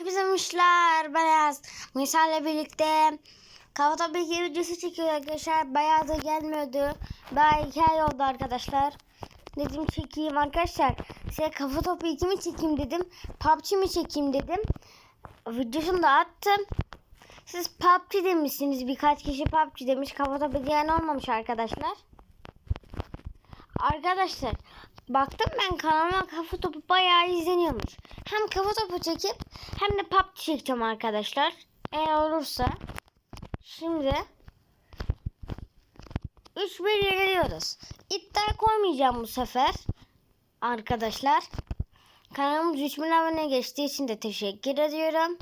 Hepinize hoşlar. Beyaz. Misal birlikte Kafa bir videosu çekiyor arkadaşlar. Bayağı da gelmiyordu. Daha iki ay oldu arkadaşlar. Dedim çekeyim arkadaşlar. Size kafa topu 2 mi çekeyim dedim. PUBG mi çekeyim dedim. Videosunu da attım. Siz PUBG demişsiniz. Birkaç kişi PUBG demiş. Kafa topu diyen olmamış arkadaşlar. Arkadaşlar baktım ben kanalıma kafa topu bayağı izleniyormuş. Hem kafa topu çekip hem de PUBG çekeceğim arkadaşlar. Eğer olursa. Şimdi 3-1 yeniliyoruz. İddia koymayacağım bu sefer. Arkadaşlar. Kanalımız 3000 abone geçtiği için de teşekkür ediyorum.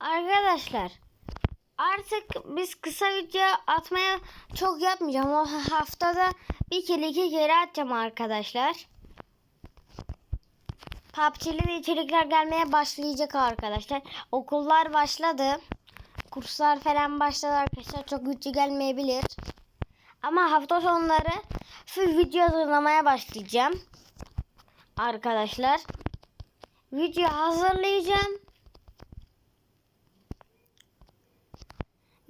Arkadaşlar artık biz kısa video atmaya çok yapmayacağım. O haftada bir kere iki kere atacağım arkadaşlar. PUBG'li de içerikler gelmeye başlayacak arkadaşlar. Okullar başladı. Kurslar falan başladı arkadaşlar. Çok güçlü gelmeyebilir. Ama hafta sonları full video hazırlamaya başlayacağım. Arkadaşlar. Video hazırlayacağım.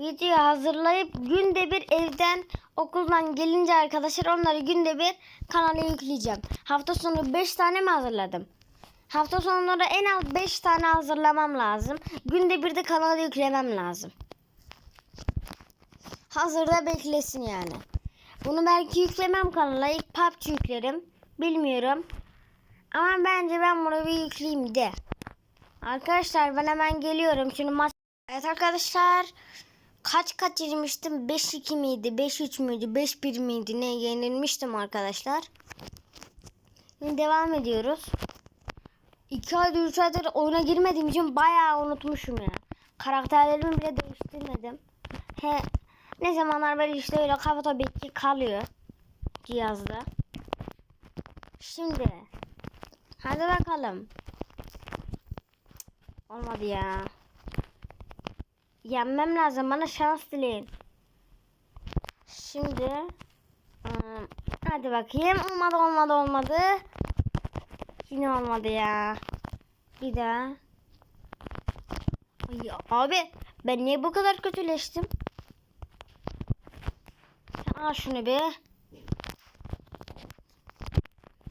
Video hazırlayıp günde bir evden okuldan gelince arkadaşlar onları günde bir kanala yükleyeceğim. Hafta sonu 5 tane mi hazırladım? Hafta sonları en az 5 tane hazırlamam lazım. Günde bir de kanala yüklemem lazım. Hazırda beklesin yani. Bunu belki yüklemem kanala. İlk PUBG yüklerim. Bilmiyorum. Ama bence ben bunu bir yükleyeyim de. Arkadaşlar ben hemen geliyorum. Şimdi maç... Evet arkadaşlar. Kaç kaç yenilmiştim? 5-2 miydi? 5-3 müydü? 5-1 miydi? Ne yenilmiştim arkadaşlar. Şimdi devam ediyoruz. 2 aydır 3 aydır oyuna girmediğim için bayağı unutmuşum ya. Karakterlerimi bile değiştirmedim. He, ne zamanlar böyle işte öyle kafa tabii kalıyor cihazda. Şimdi hadi bakalım. Olmadı ya. Yenmem lazım. Bana şans dileyin. Şimdi ıı, hadi bakayım. Olmadı olmadı olmadı. Yine olmadı ya. Bir daha. Ay, abi ben niye bu kadar kötüleştim? Al şunu bir.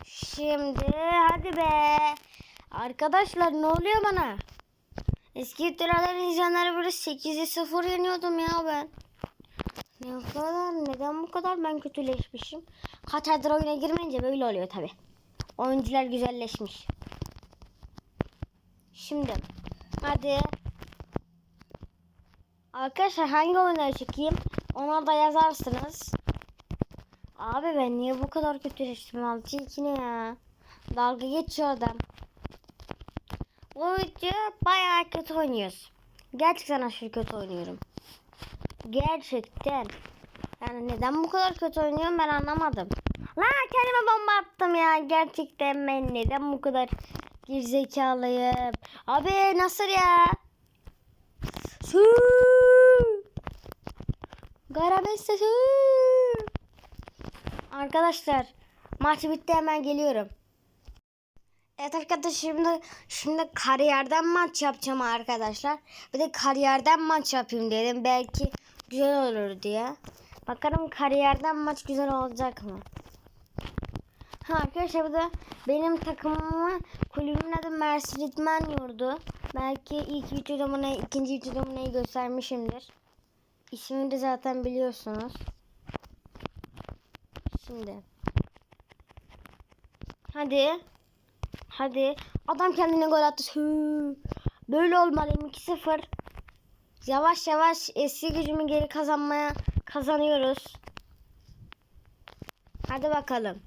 Şimdi hadi be. Arkadaşlar ne oluyor bana? Eski iddialar izleyenleri böyle 8'e 0 yeniyordum ya ben. Ne kadar neden bu kadar ben kötüleşmişim? Kaç aydır oyuna girmeyince böyle oluyor tabi. Oyuncular güzelleşmiş. Şimdi hadi. Arkadaşlar hangi oyunları çekeyim? Ona da yazarsınız. Abi ben niye bu kadar kötüleştim? 6 2 ne ya? Dalga geçiyor adam. Bu video bayağı kötü oynuyoruz. Gerçekten aşırı kötü oynuyorum. Gerçekten. Yani neden bu kadar kötü oynuyorum ben anlamadım. La kendime bomba attım ya. Gerçekten ben neden bu kadar gerizekalıyım. Abi nasıl ya? Su. Garabeste su. Arkadaşlar maç bitti hemen geliyorum. Evet arkadaşlar şimdi şimdi kariyerden maç yapacağım arkadaşlar. Bir de kariyerden maç yapayım dedim. Belki güzel olur diye. Bakalım kariyerden maç güzel olacak mı? Ha arkadaşlar bu da benim takımımı kulübümün adı Mersin İdman Yurdu. Belki ilk videoda bunu, ikinci videoda bunu göstermişimdir. İsmini de zaten biliyorsunuz. Şimdi. Hadi. Hadi. Adam kendine gol attı. Hü. Böyle olmalıyım 2-0. Yavaş yavaş eski gücümü geri kazanmaya kazanıyoruz. Hadi bakalım.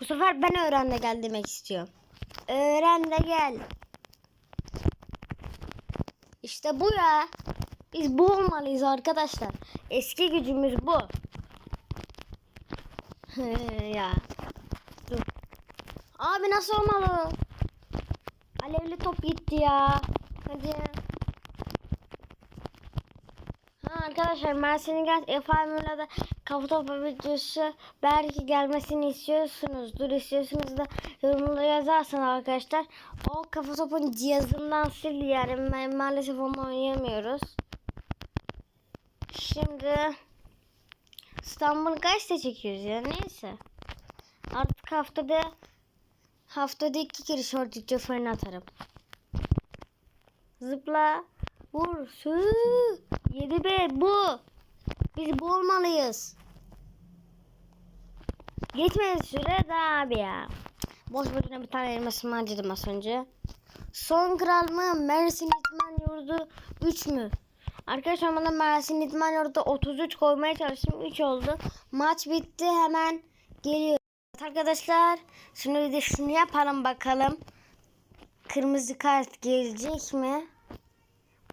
Bu sefer ben öğren de gel demek istiyorum. Öğren de gel. İşte bu ya. Biz bu olmalıyız arkadaşlar. Eski gücümüz bu. ya. Dur. Abi nasıl olmalı? Alevli top gitti ya. Hadi. Ha Arkadaşlar Mersin'in gel efendim da kafa topu videosu belki gelmesini istiyorsunuzdur. istiyorsunuz da yorumlara yazarsanız arkadaşlar. O kafa topun cihazından sil yani ma- maalesef onu oynayamıyoruz. Şimdi İstanbul kaçta çekiyoruz ya neyse. Artık haftada haftada iki kere video falan atarım. Zıpla. Vur. Su. Yedi be bu. Biz bu olmalıyız. Geçmedi süre de abi ya. Boş boşuna bir tane elmasımı harcadım az önce. Son kral mı? Mersin İtman Yurdu 3 mü? Arkadaşlar bana Mersin İtman Yurdu 33 koymaya çalıştım. 3 oldu. Maç bitti. Hemen geliyor. Arkadaşlar. Şimdi de şunu yapalım bakalım. Kırmızı kart gelecek mi?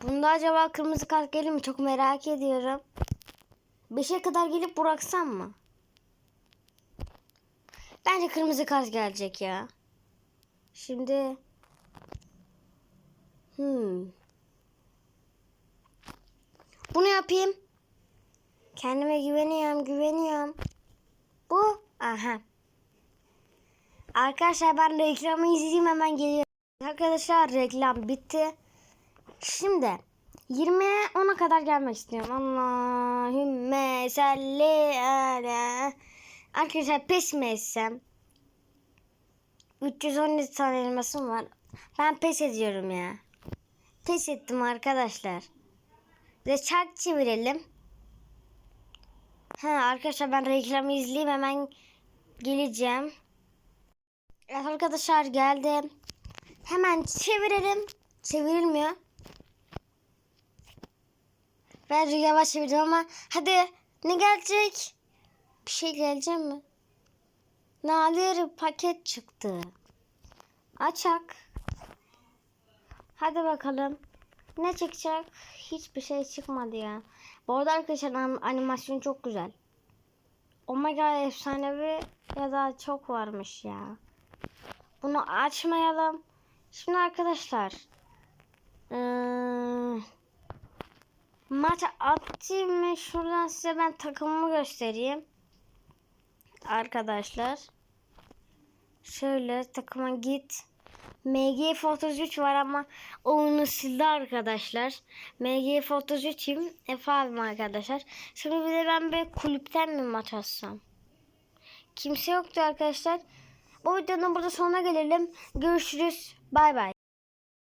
Bunda acaba kırmızı kart gelir mi? Çok merak ediyorum. 5'e kadar gelip bıraksam mı? Bence kırmızı kart gelecek ya. Şimdi hmm. Bunu yapayım. Kendime güveniyorum, güveniyorum. Bu, aha. Arkadaşlar ben reklamı izleyeyim hemen geliyorum. Arkadaşlar reklam bitti. Şimdi 20'ye 10'a kadar gelmek istiyorum. Allahümme salli ala. Arkadaşlar pes mi etsem? 317 tane elmasım var. Ben pes ediyorum ya. Pes ettim arkadaşlar. Ve çark çevirelim. Ha arkadaşlar ben reklamı izleyeyim hemen geleceğim. Evet arkadaşlar geldim. Hemen çevirelim. Çevrilmiyor. Ben yavaş çevirdim ama hadi ne gelecek? Bir şey gelecek mi? Nadir paket çıktı. Açak. Hadi bakalım. Ne çıkacak? Hiçbir şey çıkmadı ya. Bu arada arkadaşlar anim- animasyon çok güzel. Omega efsanevi ya da çok varmış ya. Bunu açmayalım. Şimdi arkadaşlar. Eee maç attım şuradan size ben takımımı göstereyim. Arkadaşlar. Şöyle takıma git. MGF 33 var ama onu sildi arkadaşlar. MGF 33'im. Efe abim arkadaşlar. Şimdi bir de ben bir kulüpten mi maç atsam? Kimse yoktu arkadaşlar. Bu videonun burada sonuna gelelim. Görüşürüz. Bay bay.